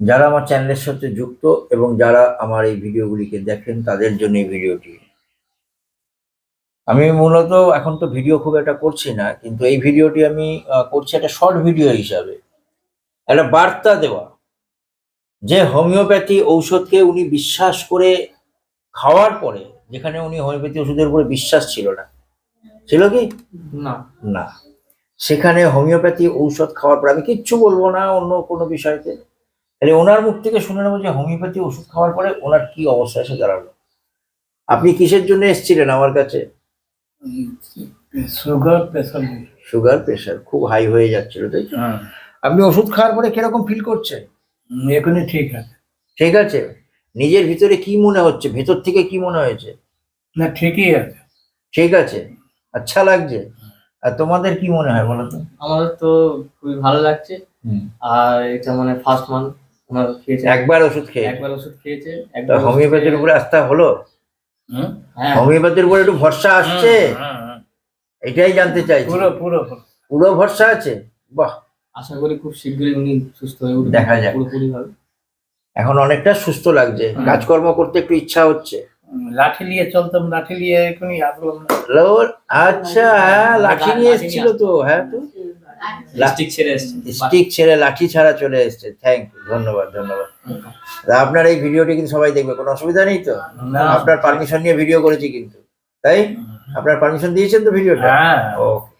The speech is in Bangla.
যারা আমার চ্যানেলের সাথে যুক্ত এবং যারা আমার এই ভিডিওগুলিকে দেখেন তাদের জন্য এই ভিডিওটি। আমি মূলত এখন তো ভিডিও খুব একটা করছি না কিন্তু এই ভিডিওটি আমি করছি একটা শর্ট ভিডিও হিসাবে। একটা বার্তা দেওয়া। যে হোমিওপ্যাথি ঔষধকে উনি বিশ্বাস করে খাওয়ার পরে যেখানে উনি হোমিওপ্যাথি ওষুধের উপরে বিশ্বাস ছিল না। ছিল কি? না। না। সেখানে হোমিওপ্যাথি ঔষধ খাওয়ার পর আমি কিচ্ছু বলব না অন্য কোনো বিষয়তে। তাহলে ওনার মুখ থেকে শুনে নেব যে হোমিওপ্যাথি ওষুধ খাওয়ার পরে ওনার কি অবস্থা এসে দাঁড়াল। আপনি কিসের জন্য এসেছিলেন আমার কাছে? সুগার প্রেশার সুগার প্রেশার খুব হাই হয়ে যাচ্ছিল তাই তো? হ্যাঁ। আপনি ওষুধ খাওয়ার পরে কীরকম ফিল করছেন? এখনই ঠিক আছে। ঠিক আছে? নিজের ভিতরে কি মনে হচ্ছে? ভেতর থেকে কি মনে হয়েছে? না ঠিকই আছে। ঠিক আছে। আচ্ছা লাগছে। আর তোমাদের কি মনে হয় বলো তো? আমাদের তো খুবই ভালো লাগছে। আর এটা মানে ফার্স্ট মান্থ ওনার খেয়েছে? একবার ওষুধ খেয়ে একবার ওষুধ খেয়েছে একবার হোমিওপ্যাথির উপরে আস্থা হলো? হ্যাঁ। হোমিওপ্যাথির উপরে একটু ভরসা আসছে। এটাই জানতে চাইছি। পুরো পুরো পুরো। ভরসা আছে? বাহ। আশা করি খুব শীঘ্রই উনি সুস্থ হয়ে উঠবেন। দেখা যাক। পুরোপুরি ভাবে এখন অনেকটা সুস্থ লাগছে। কাজকর্ম করতে একটু ইচ্ছা হচ্ছে। লাঠি নিয়ে চলতাম লাঠি নিয়ে এখনই আসলাম আচ্ছা হ্যাঁ লাঠি নিয়ে এসেছিল তো হ্যাঁ তো। প্লাস্টিক ছেড়ে স্টিক ছেড়ে লাঠি ছাড়া চলে এসছে। থ্যাংক ইউ ধন্যবাদ ধন্যবাদ। আপনার এই ভিডিওটি কিন্তু সবাই দেখবে কোনো অসুবিধা নেই তো? আপনার পারমিশন নিয়ে ভিডিও করেছি কিন্তু তাই? আপনার পারমিশন দিয়েছেন তো ভিডিওটা হ্যাঁ। ওকে